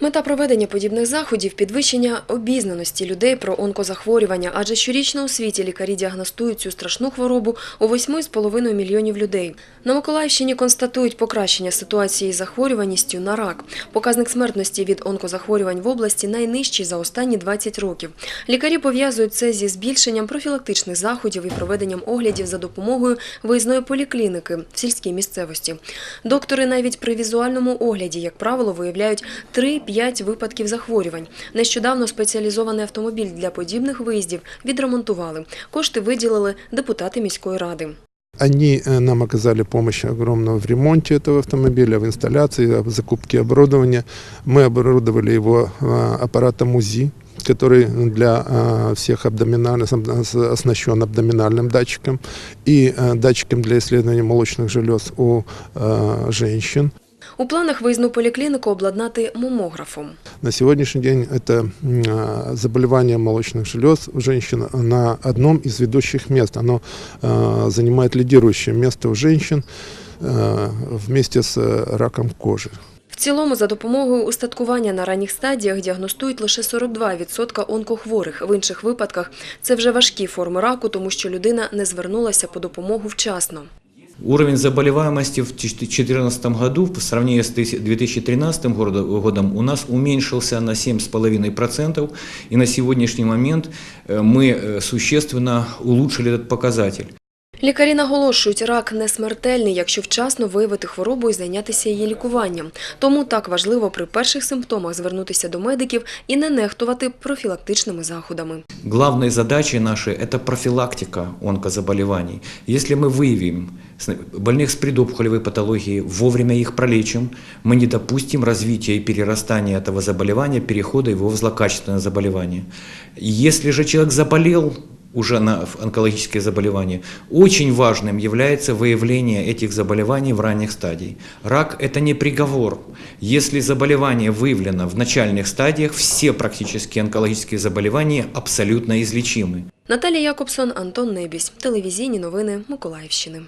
Мета проведення подібних заходів підвищення обізнаності людей про онкозахворювання, адже щорічно у світі лікарі діагностують цю страшну хворобу у 8,5 мільйонів людей. На Миколаївщині констатують покращення ситуації з захворюваністю на рак. Показник смертності від онкозахворювань в області найнижчий за останні 20 років. Лікарі пов'язують це зі збільшенням профілактичних заходів і проведенням оглядів за допомогою виїзної полікліники в сільській місцевості. Доктори навіть при візуальному огляді, як правило, виявляють 3-5 випадків захворювань. Нещодавно спеціалізований автомобіль для подібних виїздів відремонтували. Кошти виділили депутати міської ради. Они э, нам оказали помощь огромную в ремонте этого автомобиля, в инсталляции, в закупке оборудования. Мы оборудовали его э, аппаратом УЗИ, который для э, всех абдоминальных, оснащен абдоминальным датчиком и э, датчиком для исследования молочных желез у э, женщин. У планах виїзну поліклініку обладнати мамографом. На сегодняшний день это м, а, заболевание молочных желез у женщин на одном из ведущих мест. Оно а, занимает лидирующее место у женщин а, вместе с э, раком кожи. В цілому, за допомогою устаткування на ранніх стадіях діагностують лише 42% онкохворих. В інших випадках це вже важкі форми раку, тому що людина не звернулася по допомогу вчасно. Уровень заболеваемости в 2014 году по сравнению с 2013 года- годом у нас уменьшился на 7,5%, и на сегодняшний момент э, мы э, существенно улучшили этот показатель. Лікарі наголошують, рак не смертельний, якщо вчасно виявити хворобу і зайнятися її лікуванням. Тому так важливо при перших симптомах звернутися до медиків і не нехтувати профілактичними заходами. Главной задачей нашей – это профилактика онкозаболеваний. Если мы выявим с- больных с предопухолевой патологией, вовремя их пролечим, мы не допустим развития и перерастания этого заболевания, перехода его в злокачественное заболевание. Если же человек заболел уже на в- онкологическое заболевание, очень важным является выявление этих заболеваний в ранних стадиях. Рак – это не приговор. Если заболевание выявлено в начальных стадиях, все практически онкологические заболевания абсолютно излечимы. Наталія Якобсон, Антон Небісь. Телевізійні новини Миколаївщини.